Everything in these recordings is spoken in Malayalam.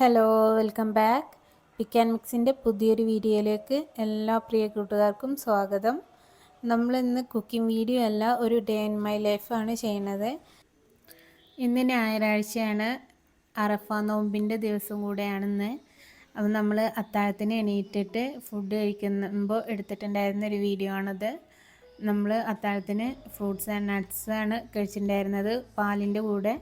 Hello welcome back pick and മിക്സിന്റെ പുതിയൊരു വീഡിയോയിലേക്ക് എല്ലാ പ്രിയ കൂട്ടുകാർക്കും സ്വാഗതം. നമ്മളിന്ന് കുക്കിംഗ് വീഡിയോ അല്ല ഒരു ഡേ ഇൻ മൈ ലൈഫാണ് ചെയ്യുന്നത്. ഇന്ന് ഞായറാഴ്ചയാണ്. അറഫ നോമ്പിന്റെ ദിവസം കൂടെയാണെന്ന്. അപ്പം നമ്മൾ അത്താഴത്തിന് എണീറ്റിട്ട് ഫുഡ് കഴിക്കുമ്പോൾ എടുത്തിട്ടുണ്ടായിരുന്ന ഒരു വീഡിയോ ആണത്. നമ്മൾ അത്താഴത്തിന് ഫ്രൂട്ട്സ് ആൻഡ് നട്ട്സ് ആണ് കഴിച്ചിട്ടുണ്ടായിരുന്നത്. പാലിന്റെ കൂടെ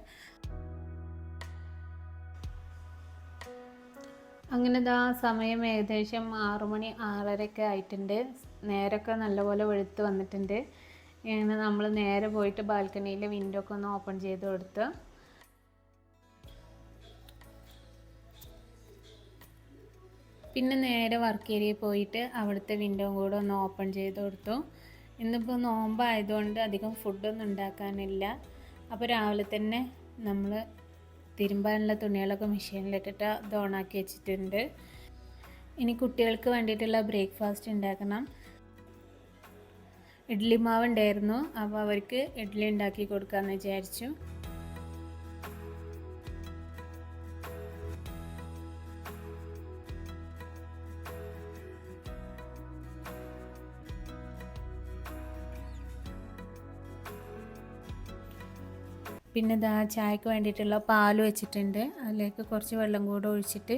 അങ്ങനെ ദാ സമയം ഏകദേശം ആറുമണി ആറരയൊക്കെ ആയിട്ടുണ്ട്. നേരൊക്കെ നല്ലപോലെ വെളുത്ത് വന്നിട്ടുണ്ട്. ഇങ്ങനെ നമ്മൾ നേരെ പോയിട്ട് ബാൽക്കണിയിലെ വിൻഡോ ഒക്കെ ഒന്ന് ഓപ്പൺ ചെയ്ത് കൊടുത്ത്. പിന്നെ നേരെ വർക്ക് ഏരിയയിൽ പോയിട്ട് അവിടുത്തെ വിൻഡോ കൂടെ ഒന്ന് ഓപ്പൺ ചെയ്ത് കൊടുത്തു. ഇന്നിപ്പോൾ നോമ്പായതുകൊണ്ട് അധികം ഫുഡൊന്നും ഉണ്ടാക്കാനില്ല. അപ്പോൾ രാവിലെ തന്നെ നമ്മൾ തിരുമ്പാനുള്ള തുണികളൊക്കെ മെഷീനിലിട്ടിട്ട് അത് ഓണാക്കി വെച്ചിട്ടുണ്ട്. ഇനി കുട്ടികൾക്ക് വേണ്ടിയിട്ടുള്ള ബ്രേക്ക്ഫാസ്റ്റ് ഉണ്ടാക്കണം. ഇഡ്ലി മാവ് ഉണ്ടായിരുന്നു. അപ്പോൾ അവർക്ക് ഇഡ്ഡലി ഉണ്ടാക്കി കൊടുക്കാമെന്ന് വിചാരിച്ചു. പിന്നെ ഇതാ ചായക്ക് വേണ്ടിയിട്ടുള്ള പാൽ വെച്ചിട്ടുണ്ട്. അതിലേക്ക് കുറച്ച് വെള്ളം കൂടെ ഒഴിച്ചിട്ട്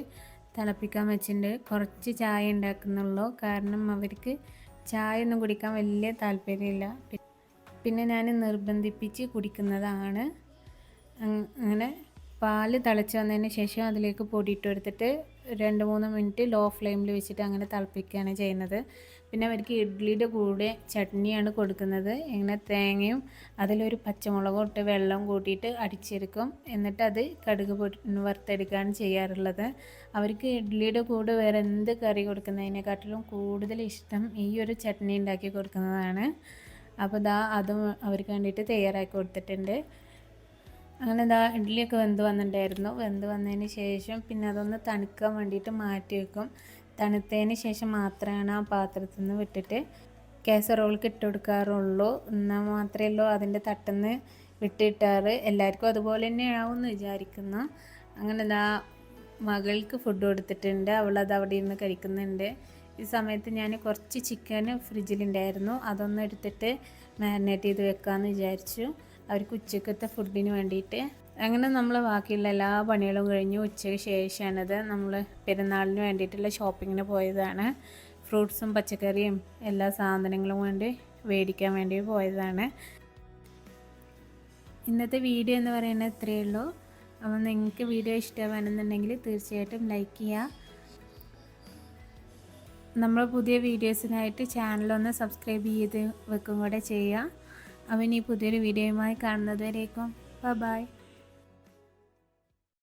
തിളപ്പിക്കാൻ വെച്ചിട്ടുണ്ട്. കുറച്ച് ചായ ഉണ്ടാക്കുന്നുള്ളൂ. കാരണം അവർക്ക് ചായ ഒന്നും കുടിക്കാൻ വലിയ താല്പര്യമില്ല. പിന്നെ ഞാൻ നിർബന്ധിപ്പിച്ച് കുടിക്കുന്നതാണ്. അങ്ങനെ പാൽ തിളച്ച് വന്നതിന് ശേഷം അതിലേക്ക് പൊടിയിട്ട് എടുത്തിട്ട് രണ്ട് മൂന്ന് മിനിറ്റ് ലോ ഫ്ലെയിമിൽ വെച്ചിട്ട് അങ്ങനെ തിളപ്പിക്കുകയാണ് ചെയ്യുന്നത്. പിന്നെ അവർക്ക് ഇഡ്ഡലിയുടെ കൂടെ ചട്നിയാണ് കൊടുക്കുന്നത്. ഇങ്ങനെ തേങ്ങയും അതിലൊരു പച്ചമുളകും ഇട്ട് വെള്ളം കൂട്ടിയിട്ട് അടിച്ചെടുക്കും. എന്നിട്ട് അത് കടുക് വറുത്തെടുക്കുകയാണ് ചെയ്യാറുള്ളത്. അവർക്ക് ഇഡ്ഡലിയുടെ കൂടെ വേറെ എന്ത് കറി കൊടുക്കുന്നതിനെക്കാട്ടിലും കൂടുതൽ ഇഷ്ടം ഈ ഒരു ചട്നി ഉണ്ടാക്കി കൊടുക്കുന്നതാണ്. അപ്പോൾ ദാ അതും അവർക്ക് വേണ്ടിയിട്ട് തയ്യാറാക്കി കൊടുത്തിട്ടുണ്ട്. അങ്ങനെ ഇതാ ഇഡ്ഡലിയൊക്കെ വെന്ത് വന്നിട്ടുണ്ടായിരുന്നു വെന്ത് വന്നതിന് ശേഷം പിന്നെ അതൊന്ന് തണുക്കാൻ വേണ്ടിയിട്ട് മാറ്റി വെക്കും. തണുത്തതിന് ശേഷം മാത്രമാണ് ആ പാത്രത്തിൽ നിന്ന് വിട്ടിട്ട് കേസറോൾക്ക് ഇട്ട് കൊടുക്കാറുള്ളൂ. എന്നാൽ മാത്രമേ ഉള്ളൂ അതിന്റെ തട്ടെന്ന് വിട്ടിട്ടാറ്. എല്ലാവർക്കും അതുപോലെ തന്നെ ആവുമെന്ന് വിചാരിക്കുന്നു. അങ്ങനെ ഇതാ മകൾക്ക് ഫുഡ് കൊടുത്തിട്ടുണ്ട്. അവളത് അവിടെ ഇരുന്ന് കഴിക്കുന്നുണ്ട്. ഈ സമയത്ത് ഞാൻ കുറച്ച് ചിക്കൻ ഫ്രിഡ്ജിലുണ്ടായിരുന്നു അതൊന്ന് എടുത്തിട്ട് മാരിനേറ്റ് ചെയ്ത് വെക്കാമെന്ന് വിചാരിച്ചു. അവർക്ക് ഉച്ചക്കത്തെ ഫുഡിന് വേണ്ടിയിട്ട്. അങ്ങനെ നമ്മൾ ബാക്കിയുള്ള എല്ലാ പണികളും കഴിഞ്ഞു ഉച്ചയ്ക്ക് ശേഷമാണത് നമ്മൾ പെരുന്നാളിന് വേണ്ടിയിട്ടുള്ള ഷോപ്പിങ്ങിന് പോയതാണ്. ഫ്രൂട്ട്സും പച്ചക്കറിയും എല്ലാ സാധനങ്ങളും വേണ്ടി മേടിക്കാൻ വേണ്ടി പോയതാണ്. ഇന്നത്തെ വീഡിയോ എന്ന് പറയുന്നത് ഇത്രയേ ഉള്ളൂ. അപ്പോൾ നിങ്ങൾക്ക് വീഡിയോ ഇഷ്ടമാണെന്നുണ്ടെങ്കിൽ തീർച്ചയായിട്ടും ലൈക്ക് ചെയ്യുക നമ്മൾ പുതിയ വീഡിയോസിനായിട്ട് ചാനലൊന്ന് സബ്സ്ക്രൈബ് ചെയ്ത് വെക്കും കൂടെ ചെയ്യുക അവൻ ഈ പുതിയൊരു വീഡിയോയുമായി കാണുന്നതുവരേക്കും. ബ ബൈ